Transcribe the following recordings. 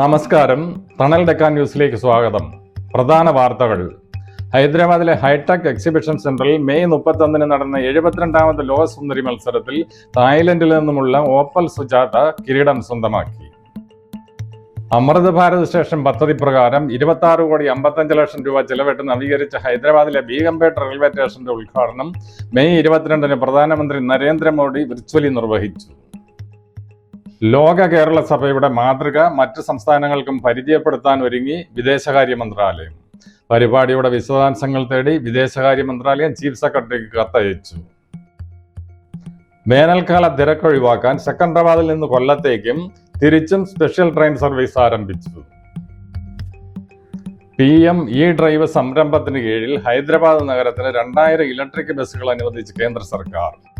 നമസ്കാരം. തണൽ ഡെക്കാൻ ന്യൂസിലേക്ക് സ്വാഗതം. പ്രധാന വാർത്തകൾ. ഹൈദരാബാദിലെ ഹൈടെക് എക്സിബിഷൻ സെന്ററിൽ മെയ് മുപ്പത്തൊന്നിന് നടന്ന എഴുപത്തിരണ്ടാമത് ലോക സുന്ദരി മത്സരത്തിൽ തായ്ലൻഡിൽ നിന്നുമുള്ള ഓപ്പൽ സുജാത കിരീടം സ്വന്തമാക്കി. അമൃത് ഭാരത് സ്റ്റേഷൻ പദ്ധതി പ്രകാരം ഇരുപത്തി ആറ് കോടി അമ്പത്തഞ്ച് ലക്ഷം രൂപ ചെലവിട്ട് നവീകരിച്ച ഹൈദരാബാദിലെ ബീഗംപേട്ട് റെയിൽവേ സ്റ്റേഷന്റെ ഉദ്ഘാടനം മെയ് ഇരുപത്തിരണ്ടിന് പ്രധാനമന്ത്രി നരേന്ദ്രമോദി വിർച്വലി നിർവഹിച്ചു. ലോക കേരള സഭയുടെ മാതൃക മറ്റ് സംസ്ഥാനങ്ങൾക്കും പരിചയപ്പെടുത്താൻ ഒരുങ്ങി വിദേശകാര്യ മന്ത്രാലയം. പരിപാടിയുടെ വിശദാംശങ്ങൾ തേടി വിദേശകാര്യ മന്ത്രാലയം ചീഫ് സെക്രട്ടറിക്ക് കത്തയച്ചു. വേനൽക്കാല തിരക്കൊഴിവാക്കാൻ സെക്കൻഡറാബാദിൽ നിന്ന് കൊല്ലത്തേക്കും തിരിച്ചും സ്പെഷ്യൽ ട്രെയിൻ സർവീസ് ആരംഭിച്ചു. പി എം ഇ ഡ്രൈവ് സംരംഭത്തിന് കീഴിൽ ഹൈദരാബാദ് നഗരത്തിന് രണ്ടായിരം ഇലക്ട്രിക് ബസ്സുകൾ അനുവദിച്ച് കേന്ദ്ര സർക്കാർ.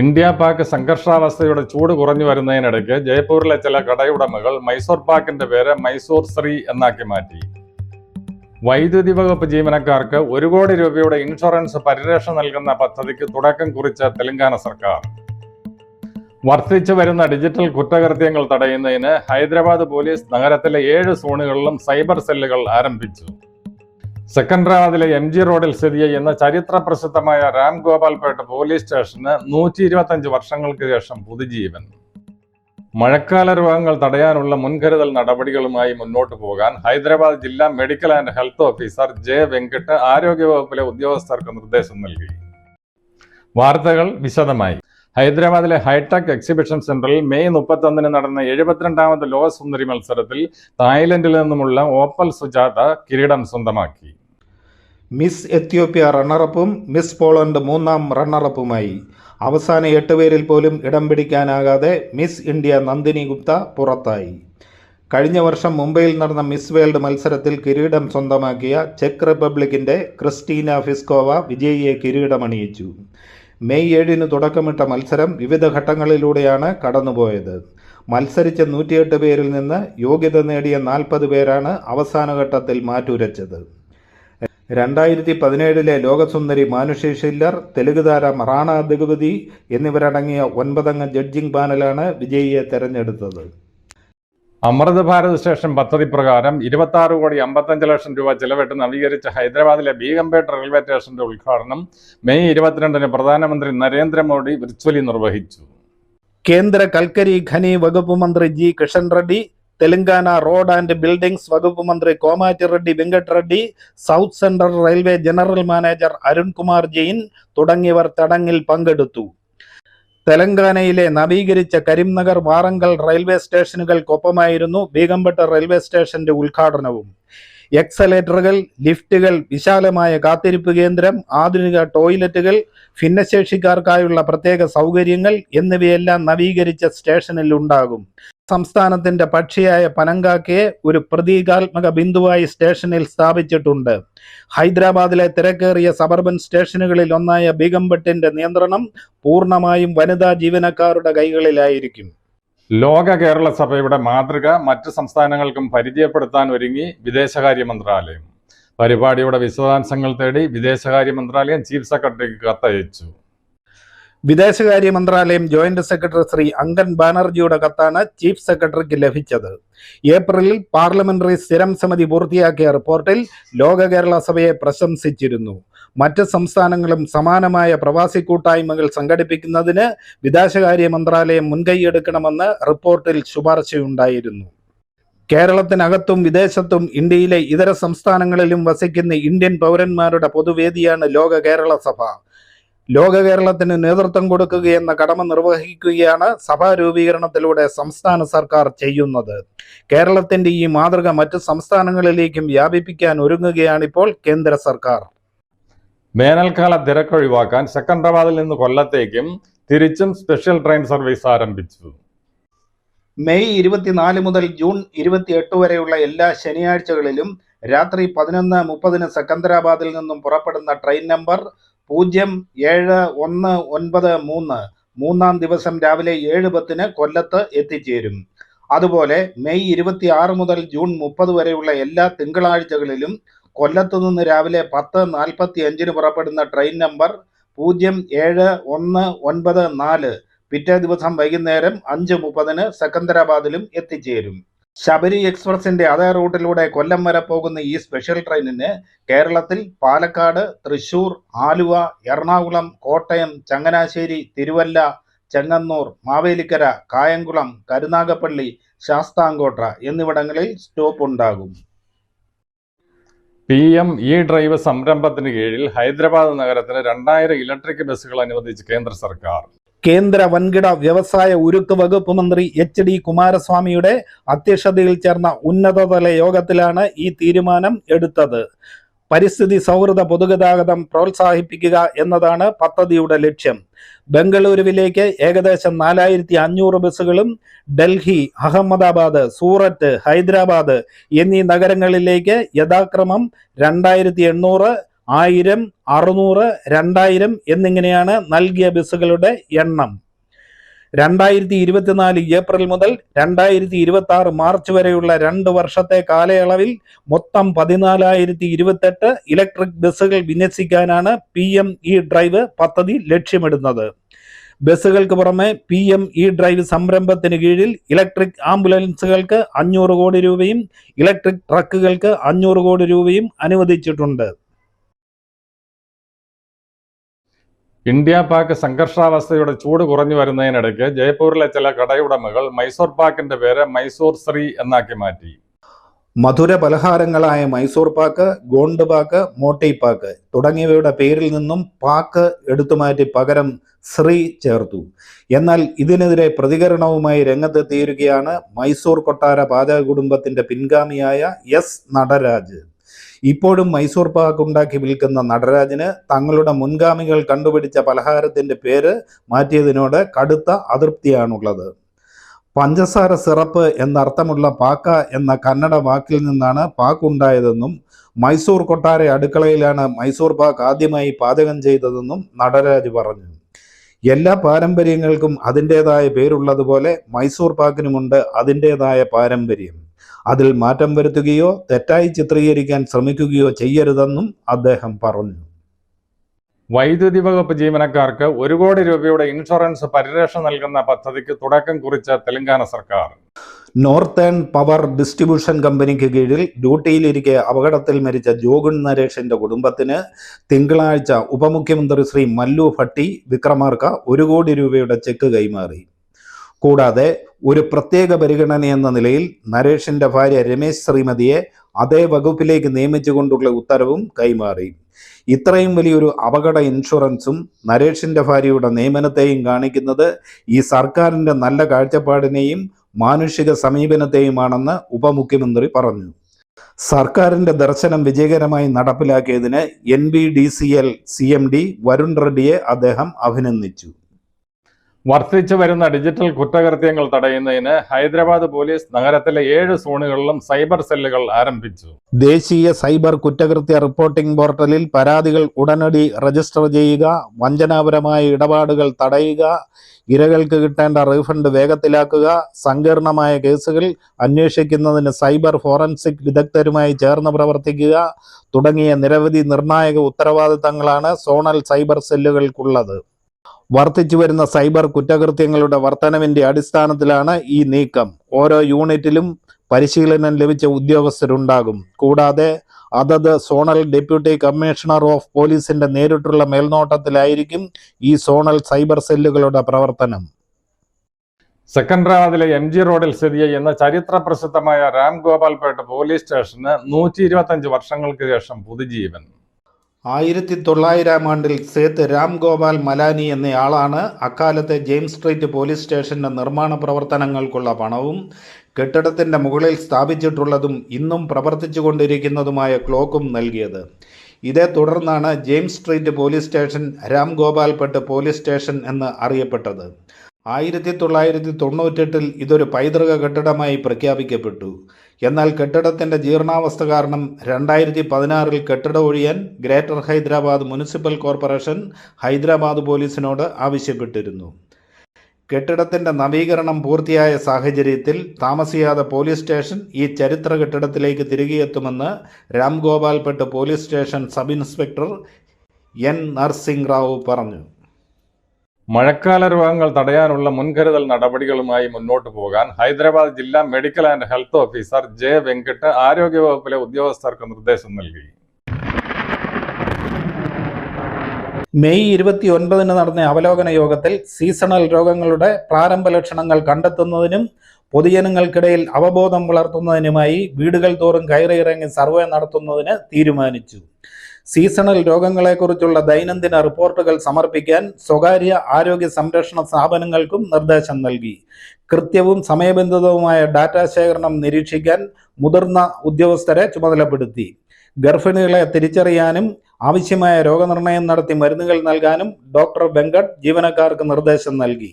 ഇന്ത്യ പാക് സംഘർഷാവസ്ഥയുടെ ചൂട് കുറഞ്ഞു വരുന്നതിനിടയ്ക്ക് ജയ്പൂരിലെ ചില കടയുടമകൾ മൈസൂർ പാക്കിന്റെ പേര് മൈസൂർ ശ്രീ എന്നാക്കി മാറ്റി. വൈദ്യുതി വകുപ്പ് ജീവനക്കാർക്ക് ഒരു കോടി രൂപയുടെ ഇൻഷുറൻസ് പരിരക്ഷ നൽകുന്ന പദ്ധതിക്ക് തുടക്കം കുറിച്ച തെലങ്കാന സർക്കാർ. വർദ്ധിച്ചു വരുന്ന ഡിജിറ്റൽ കുറ്റകൃത്യങ്ങൾ തടയുന്നതിന് ഹൈദരാബാദ് പോലീസ് നഗരത്തിലെ ഏഴ് സോണുകളിലും സൈബർ സെല്ലുകൾ ആരംഭിച്ചു. സെക്കൻഡറാബാദിലെ എം ജി റോഡിൽ സ്ഥിതി ചെയ്യുന്ന ചരിത്ര പ്രസിദ്ധമായ രാം ഗോപാൽപേട്ട് പോലീസ് സ്റ്റേഷന് നൂറ്റി ഇരുപത്തഞ്ച് വർഷങ്ങൾക്ക് ശേഷം പുതുജീവൻ. മഴക്കാല രോഗങ്ങൾ തടയാനുള്ള മുൻകരുതൽ നടപടികളുമായി മുന്നോട്ട് പോകാൻ ഹൈദരാബാദ് ജില്ലാ medical and health officer J Venkat ആരോഗ്യവകുപ്പിലെ ഉദ്യോഗസ്ഥർക്ക് നിർദ്ദേശം നൽകി. വാർത്തകൾ വിശദമായി. ഹൈദരാബാദിലെ ഹൈടെക് എക്സിബിഷൻ സെന്ററിൽ മെയ് മുപ്പത്തൊന്നിന് നടന്ന എഴുപത്തിരണ്ടാമത് ലോക സുന്ദരി മത്സരത്തിൽ തായ്ലൻഡിൽ നിന്നുമുള്ള ഓപ്പൽ സുജാത കിരീടം സ്വന്തമാക്കി. മിസ് എത്യോപ്യ റണ്ണറപ്പും മിസ് പോളണ്ട് മൂന്നാം റണ്ണറപ്പുമായി. അവസാന എട്ട് പേരിൽ പോലും ഇടം പിടിക്കാനാകാതെ മിസ് ഇന്ത്യ നന്ദിനി ഗുപ്ത പുറത്തായി. കഴിഞ്ഞ വർഷം മുംബൈയിൽ നടന്ന മിസ് വേൾഡ് മത്സരത്തിൽ കിരീടം സ്വന്തമാക്കിയ ചെക്ക് റിപ്പബ്ലിക്കിന്റെ ക്രിസ്റ്റീന ഫിസ്കോവ വിജയിയെ കിരീടമണിയിച്ചു. മെയ് ഏഴിന് തുടക്കമിട്ട മത്സരം വിവിധ ഘട്ടങ്ങളിലൂടെയാണ് കടന്നുപോയത്. മത്സരിച്ച നൂറ്റിയെട്ട് പേരിൽ നിന്ന് യോഗ്യത നേടിയ നാൽപ്പത് പേരാണ് അവസാന ഘട്ടത്തിൽ മാറ്റുരച്ചത്. രണ്ടായിരത്തി പതിനേഴിലെ ലോകസുന്ദരി മാനുഷി ഷില്ലർ തെലുങ്ക് താരം റാണ ദഗുപതി എന്നിവരടങ്ങിയ ഒൻപതംഗ ജഡ്ജിംഗ് പാനലാണ് വിജയിയെ തെരഞ്ഞെടുത്തത്. അമൃത് ഭാരത് സ്റ്റേഷൻ പദ്ധതി പ്രകാരം ഇരുപത്തി ആറ് കോടി അമ്പത്തഞ്ച് ലക്ഷം രൂപ ചെലവിട്ട് നവീകരിച്ച ഹൈദരാബാദിലെ ബീഗംപേട്ട് റെയിൽവേ സ്റ്റേഷന്റെ ഉദ്ഘാടനം മെയ് ഇരുപത്തിരണ്ടിന് പ്രധാനമന്ത്രി നരേന്ദ്രമോദി വിർച്വലി നിർവഹിച്ചു. കേന്ദ്ര കൽക്കരി ഖനി വകുപ്പ് മന്ത്രി G. Kishan Reddy Telangana road and buildings വകുപ്പ് മന്ത്രി Komati Reddy Venkat Reddy south central railway general manager Arunkumar Jain തുടങ്ങിയവർ ചടങ്ങിൽ പങ്കെടുത്തു. തെലങ്കാനയിലെ നവീകരിച്ച കരിംനഗർ വാറങ്കൽ റെയിൽവേ സ്റ്റേഷനുകൾക്കൊപ്പമായിരുന്നു ബീഗംപെട്ട റെയിൽവേ സ്റ്റേഷന്റെ ഉദ്ഘാടനവും. എക്സലേറ്ററുകൾ ലിഫ്റ്റുകൾ വിശാലമായ കാത്തിരിപ്പ് കേന്ദ്രം ആധുനിക ടോയ്ലറ്റുകൾ ഭിന്നശേഷിക്കാർക്കായുള്ള പ്രത്യേക സൗകര്യങ്ങൾ എന്നിവയെല്ലാം നവീകരിച്ച സ്റ്റേഷനിൽ ഉണ്ടാകും. സംസ്ഥാനത്തിന്റെ പക്ഷിയായ പനങ്കാക്കയെ ഒരു പ്രതീകാത്മക ബിന്ദുവായി സ്റ്റേഷനിൽ സ്ഥാപിച്ചിട്ടുണ്ട്. ഹൈദരാബാദിലെ തിരക്കേറിയ സബർബൻ സ്റ്റേഷനുകളിൽ ഒന്നായ ബീഗംബട്ടിന്റെ നിയന്ത്രണം പൂർണമായും വനിതാ ജീവനക്കാരുടെ കൈകളിലായിരിക്കും. ലോക കേരള സഭയുടെ മാതൃക മറ്റ് സംസ്ഥാനങ്ങൾക്കും പരിചയപ്പെടുത്താൻ ഒരുങ്ങി വിദേശകാര്യ മന്ത്രാലയം. പരിപാടിയുടെ വിശദാംശങ്ങൾ തേടി വിദേശകാര്യ മന്ത്രാലയം ചീഫ് സെക്രട്ടറിക്ക് കത്തയച്ചു. വിദേശകാര്യ മന്ത്രാലയം ജോയിന്റ് സെക്രട്ടറി ശ്രീ അങ്കൻ ബാനർജിയുടെ കത്താണ് ചീഫ് സെക്രട്ടറിക്ക് ലഭിച്ചത്. ഏപ്രിലിൽ പാർലമെന്ററി സ്ഥിരം സമിതി പൂർത്തിയാക്കിയ റിപ്പോർട്ടിൽ ലോക കേരള സഭയെ പ്രശംസിച്ചിരുന്നു. മറ്റ് സംസ്ഥാനങ്ങളും സമാനമായ പ്രവാസി കൂട്ടായ്മകൾ സംഘടിപ്പിക്കുന്നതിന് വിദേശകാര്യ മന്ത്രാലയം മുൻകൈയെടുക്കണമെന്ന് റിപ്പോർട്ടിൽ ശുപാർശയുണ്ടായിരുന്നു. കേരളത്തിനകത്തും വിദേശത്തും ഇന്ത്യയിലെ ഇതര സംസ്ഥാനങ്ങളിലും വസിക്കുന്ന ഇന്ത്യൻ പൗരന്മാരുടെ പൊതുവേദിയാണ് ലോക കേരള സഭ. ലോക കേരളത്തിന് നേതൃത്വം കൊടുക്കുകയെന്ന കടമ നിർവഹിക്കുകയാണ് സഭാ രൂപീകരണത്തിലൂടെ സംസ്ഥാന സർക്കാർ ചെയ്യുന്നത്. കേരളത്തിന്റെ ഈ മാതൃക മറ്റ് സംസ്ഥാനങ്ങളിലേക്കും വ്യാപിപ്പിക്കാൻ ഒരുങ്ങുകയാണിപ്പോൾ കേന്ദ്ര സർക്കാർ. വേനൽക്കാല തിരക്കൊഴിവാക്കാൻ സെക്കൻഡറാബാദിൽ നിന്ന് കൊല്ലത്തേക്കും തിരിച്ചും സ്പെഷ്യൽ ട്രെയിൻ സർവീസ് ആരംഭിച്ചു. മെയ് ഇരുപത്തിനാല് മുതൽ ജൂൺ ഇരുപത്തിയെട്ട് വരെയുള്ള എല്ലാ ശനിയാഴ്ചകളിലും രാത്രി പതിനൊന്ന് മുപ്പതിന് സെക്കന്ദരാബാദിൽ നിന്നും പുറപ്പെടുന്ന ട്രെയിൻ നമ്പർ പൂജ്യം ഏഴ് ഒന്ന് ഒൻപത് മൂന്ന്. മൂന്നാം ദിവസം രാവിലെ ഏഴ് പത്തിന് കൊല്ലത്ത് എത്തിച്ചേരും. അതുപോലെ മെയ് ഇരുപത്തി ആറ് മുതൽ ജൂൺ മുപ്പത് വരെയുള്ള എല്ലാ തിങ്കളാഴ്ചകളിലും കൊല്ലത്തു നിന്ന് രാവിലെ പത്ത് നാൽപ്പത്തി അഞ്ചിന് പുറപ്പെടുന്ന ട്രെയിൻ നമ്പർ പൂജ്യം ഏഴ് ഒന്ന് ഒൻപത് നാല്. പിറ്റേ ദിവസം വൈകുന്നേരം അഞ്ച് മുപ്പതിന് സെക്കന്ദരാബാദിലും എത്തിച്ചേരും. ശബരി എക്സ്പ്രസിന്റെ അതേ റൂട്ടിലൂടെ കൊല്ലം വരെ പോകുന്ന ഈ സ്പെഷ്യൽ ട്രെയിനിന് കേരളത്തിൽ പാലക്കാട് തൃശൂർ ആലുവ എറണാകുളം കോട്ടയം ചങ്ങനാശ്ശേരി തിരുവല്ല ചെങ്ങന്നൂർ മാവേലിക്കര കായംകുളം കരുനാഗപ്പള്ളി ശാസ്താംകോട്ട എന്നിവിടങ്ങളിൽ സ്റ്റോപ്പ് ഉണ്ടാകും. പി എം ഇ ഡ്രൈവ് സംരംഭത്തിന് കീഴിൽ ഹൈദരാബാദ് നഗരത്തിന് രണ്ടായിരം ഇലക്ട്രിക് ബസ്സുകൾ അനുവദിച്ച് കേന്ദ്ര സർക്കാർ. കേന്ദ്ര വൻകിട വ്യവസായ ഉരുക്ക് വകുപ്പ് മന്ത്രി എച്ച് ഡി കുമാരസ്വാമിയുടെ അധ്യക്ഷതയിൽ ചേർന്ന ഉന്നതതല യോഗത്തിലാണ് ഈ തീരുമാനം എടുത്തത്. പരിസ്ഥിതി സൗഹൃദ പൊതുഗതാഗതം പ്രോത്സാഹിപ്പിക്കുക എന്നതാണ് പദ്ധതിയുടെ ലക്ഷ്യം. ബംഗളൂരുവിലേക്ക് ഏകദേശം നാലായിരത്തി അഞ്ഞൂറ് ബസ്സുകളും ഡൽഹി അഹമ്മദാബാദ് സൂററ്റ് ഹൈദരാബാദ് എന്നീ നഗരങ്ങളിലേക്ക് യഥാക്രമം രണ്ടായിരത്തി എണ്ണൂറ് ആയിരം അറുന്നൂറ് രണ്ടായിരം എന്നിങ്ങനെയാണ് നൽകിയ ബസ്സുകളുടെ എണ്ണം. രണ്ടായിരത്തി ഇരുപത്തിനാല് ഏപ്രിൽ മുതൽ രണ്ടായിരത്തി ഇരുപത്തി ആറ് മാർച്ച് വരെയുള്ള രണ്ട് വർഷത്തെ കാലയളവിൽ മൊത്തം പതിനാലായിരത്തി ഇരുപത്തെട്ട് ഇലക്ട്രിക് ബസ്സുകൾ വിന്യസിക്കാനാണ് പി എം ഇ ഡ്രൈവ് പദ്ധതി ലക്ഷ്യമിടുന്നത്. ബസ്സുകൾക്ക് പുറമെ പി എം ഇ ഡ്രൈവ് സംരംഭത്തിന് കീഴിൽ ഇലക്ട്രിക് ആംബുലൻസുകൾക്ക് അഞ്ഞൂറ് കോടി രൂപയും ഇലക്ട്രിക് ട്രക്കുകൾക്ക് അഞ്ഞൂറ് കോടി രൂപയും അനുവദിച്ചിട്ടുണ്ട്. ഇന്ത്യ പാക് സംഘർഷാവസ്ഥയുടെ ചൂട് കുറഞ്ഞു വരുന്നതിനിടയ്ക്ക് ജയ്പൂരിലെ ചില കടയുടമകൾ മൈസൂർ പാക്കിന്റെ പേര് മൈസൂർ ശ്രീ എന്നാക്കി മാറ്റി. മധുര പലഹാരങ്ങളായ മൈസൂർ പാക്ക് ഗോണ്ട് പാക്ക് മോട്ടി പാക്ക് തുടങ്ങിയവയുടെ പേരിൽ നിന്നും പാക്ക് എടുത്തുമാറ്റി പകരം ശ്രീ ചേർത്തു. എന്നാൽ ഇതിനെതിരെ പ്രതികരണവുമായി രംഗത്തെത്തിയിരിക്കുകയാണ് മൈസൂർ കൊട്ടാര പാചക കുടുംബത്തിന്റെ പിൻഗാമിയായ എസ് നടരാജ്. ഇപ്പോഴും മൈസൂർ പാക്ക് ഉണ്ടാക്കി വിൽക്കുന്ന നടരാജന് തങ്ങളുടെ മുൻഗാമികൾ കണ്ടുപിടിച്ച പലഹാരത്തിന്റെ പേര് മാറ്റിയതിനോട് കടുത്ത അതൃപ്തിയാണുള്ളത്. പഞ്ചസാര സിറപ്പ് എന്നർത്ഥമുള്ള പാക്ക എന്ന കന്നഡ വാക്കിൽ നിന്നാണ് പാക്ക് ഉണ്ടായതെന്നും മൈസൂർ കൊട്ടാര അടുക്കളയിലാണ് മൈസൂർ പാക്ക് ആദ്യമായി പാചകം ചെയ്തതെന്നും നടരാജ് പറഞ്ഞു. എല്ലാ പാരമ്പര്യങ്ങൾക്കും അതിന്റെതായ പേരുള്ളതുപോലെ മൈസൂർ പാക്കിനുമുണ്ട് അതിന്റെതായ പാരമ്പര്യം. അതിൽ മാറ്റം വരുത്തുകയോ തെറ്റായി ചിത്രീകരിക്കാൻ ശ്രമിക്കുകയോ ചെയ്യരുതെന്നും അദ്ദേഹം പറഞ്ഞു. വൈദ്യുതി വകുപ്പ് ജീവനക്കാർക്ക് ഒരു കോടി രൂപയുടെ ഇൻഷുറൻസ് പരിരക്ഷ നൽകുന്ന പദ്ധതിക്ക് തുടക്കം കുറിച്ച തെലങ്കാന സർക്കാർ. നോർത്തേൺ പവർ ഡിസ്ട്രിബ്യൂഷൻ കമ്പനിക്ക് കീഴിൽ ഡ്യൂട്ടിയിലിരിക്കെ അപകടത്തിൽ മരിച്ച ജോഗുൺ നരേഷിന്റെ കുടുംബത്തിന് തിങ്കളാഴ്ച ഉപമുഖ്യമന്ത്രി ശ്രീ മല്ലു ഭട്ടി വിക്രമാർക്ക ഒരു കോടി രൂപയുടെ ചെക്ക് കൈമാറി. കൂടാതെ ഒരു പ്രത്യേക പരിഗണന എന്ന നിലയിൽ നരേഷിന്റെ ഭാര്യ രമേശ് ശ്രീമതിയെ അതേ വകുപ്പിലേക്ക് നിയമിച്ചുകൊണ്ടുള്ള ഉത്തരവും കൈമാറി. ഇത്രയും വലിയൊരു അപകട ഇൻഷുറൻസും നരേഷിന്റെ ഭാര്യയുടെ നിയമനത്തെയും കാണിക്കുന്നത് ഈ സർക്കാരിന്റെ നല്ല കാഴ്ചപ്പാടിനെയും മാനുഷിക സമീപനത്തെയുമാണെന്ന് ഉപമുഖ്യമന്ത്രി പറഞ്ഞു. സർക്കാരിന്റെ ദർശനം വിജയകരമായി നടപ്പിലാക്കിയതിന് N B D C L C M D Varun റെഡ്ഡിയെ അദ്ദേഹം അഭിനന്ദിച്ചു. വർദ്ധിച്ചു വരുന്ന ഡിജിറ്റൽ കുറ്റകൃത്യങ്ങൾ തടയുന്നതിന് ഹൈദരാബാദ് പോലീസ് നഗരത്തിലെ ഏഴ് സോണുകളിലും സൈബർ സെല്ലുകൾ ആരംഭിച്ചു. ദേശീയ സൈബർ കുറ്റകൃത്യ റിപ്പോർട്ടിംഗ് പോർട്ടലിൽ പരാതികൾ ഉടനടി രജിസ്റ്റർ ചെയ്യുക വഞ്ചനാപരമായ ഇടപാടുകൾ തടയുക ഇരകൾക്ക് കിട്ടേണ്ട റീഫണ്ട് വേഗത്തിലാക്കുക സങ്കീർണമായ കേസുകൾ അന്വേഷിക്കുന്നതിന് സൈബർ ഫോറൻസിക് വിദഗ്ധരുമായി ചേർന്ന് പ്രവർത്തിക്കുക തുടങ്ങിയ നിരവധി നിർണായക ഉത്തരവാദിത്തങ്ങളാണ് സോണൽ സൈബർ സെല്ലുകൾക്കുള്ളത്. വർദ്ധിച്ചു വരുന്ന സൈബർ കുറ്റകൃത്യങ്ങളുടെ വർധനവിന്റെ അടിസ്ഥാനത്തിലാണ് ഈ നീക്കം. ഓരോ യൂണിറ്റിലും പരിശീലനം ലഭിച്ച ഉദ്യോഗസ്ഥരുണ്ടാകും. കൂടാതെ അതത് സോണൽ ഡെപ്യൂട്ടി കമ്മീഷണർ ഓഫ് പോലീസിന്റെ നേരിട്ടുള്ള മേൽനോട്ടത്തിലായിരിക്കും ഈ സോണൽ സൈബർ സെല്ലുകളുടെ പ്രവർത്തനം. സെക്കൻഡറാബാദിലെ എം ജി റോഡിൽ സ്ഥിതി ചെയ്യുന്ന ചരിത്ര പ്രസിദ്ധമായ രാം ഗോപാൽപേട്ട് പോലീസ് സ്റ്റേഷന് നൂറ്റി ഇരുപത്തഞ്ച് വർഷങ്ങൾക്ക് ശേഷം പുതുജീവൻ. ആയിരത്തി തൊള്ളായിരം ആണ്ടിൽ സേത്ത് രാം ഗോപാൽ മലാനി എന്നയാളാണ് അക്കാലത്തെ ജെയിംസ് സ്ട്രീറ്റ് പോലീസ് സ്റ്റേഷന്റെ നിർമ്മാണ പ്രവർത്തനങ്ങൾക്കുള്ള പണവും കെട്ടിടത്തിന്റെ മുകളിൽ സ്ഥാപിച്ചിട്ടുള്ളതും ഇന്നും പ്രവർത്തിച്ചുകൊണ്ടിരിക്കുന്നതുമായ ക്ലോക്കും നൽകിയത്. ഇതേ തുടർന്നാണ് James street police station Ram Gopalpet police station എന്ന് അറിയപ്പെട്ടത്. ആയിരത്തി തൊള്ളായിരത്തി തൊണ്ണൂറ്റെട്ടിൽ ഇതൊരു പൈതൃക കെട്ടിടമായി പ്രഖ്യാപിക്കപ്പെട്ടു. എന്നാൽ കെട്ടിടത്തിന്റെ ജീർണാവസ്ഥ കാരണം രണ്ടായിരത്തി പതിനാറിൽ കെട്ടിടം ഒഴിയാൻ greater Hyderabad municipal corporation Hyderabad പോലീസിനോട് ആവശ്യപ്പെട്ടിരുന്നു. കെട്ടിടത്തിന്റെ നവീകരണം പൂർത്തിയായ സാഹചര്യത്തിൽ താമസിയാതെ പോലീസ് സ്റ്റേഷൻ ഈ ചരിത്ര കെട്ടിടത്തിലേക്ക് തിരികെ എത്തുമെന്ന് Ram Gopalpet police station sub inspector N Narsing Rao പറഞ്ഞു. മഴക്കാല രോഗങ്ങൾ തടയാനുള്ള മുൻകരുതൽ നടപടികളുമായി മുന്നോട്ടു പോകാൻ ഹൈദരാബാദ് ജില്ലാ medical and health officer J Venkat ആരോഗ്യവകുപ്പിലെ ഉദ്യോഗസ്ഥർക്ക് നിർദ്ദേശം നൽകി. മെയ് ഇരുപത്തി ഒൻപതിന് നടന്ന അവലോകന യോഗത്തിൽ സീസണൽ രോഗങ്ങളുടെ പ്രാരംഭ ലക്ഷണങ്ങൾ കണ്ടെത്തുന്നതിനും പൊതുജനങ്ങൾക്കിടയിൽ അവബോധം വളർത്തുന്നതിനുമായി വീടുകൾ തോറും കയറിയിറങ്ങി സർവേ നടത്തുന്നതിന് തീരുമാനിച്ചു. സീസണൽ രോഗങ്ങളെക്കുറിച്ചുള്ള ദൈനംദിന റിപ്പോർട്ടുകൾ സമർപ്പിക്കാൻ സ്വകാര്യ ആരോഗ്യ സംരക്ഷണ സ്ഥാപനങ്ങൾക്കും നിർദ്ദേശം നൽകി. കൃത്യവും സമയബന്ധിതവുമായ ഡാറ്റ ശേഖരണം നിരീക്ഷിക്കാൻ മുതിർന്ന ഉദ്യോഗസ്ഥരെ ചുമതലപ്പെടുത്തി. ഗർഭിണികളെ തിരിച്ചറിയാനും ആവശ്യമായ രോഗനിർണയം നടത്തി മരുന്നുകൾ നൽകാനും ഡോക്ടർ വെങ്കട്ട് ജീവനക്കാർക്ക് നിർദ്ദേശം നൽകി.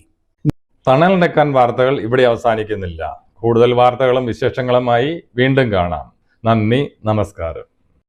തണൽ നെക്കാൻ വാർത്തകൾ ഇവിടെ അവസാനിക്കുന്നില്ല. കൂടുതൽ വാർത്തകളും വിശേഷങ്ങളുമായി വീണ്ടും കാണാം. നന്ദി നമസ്കാരം.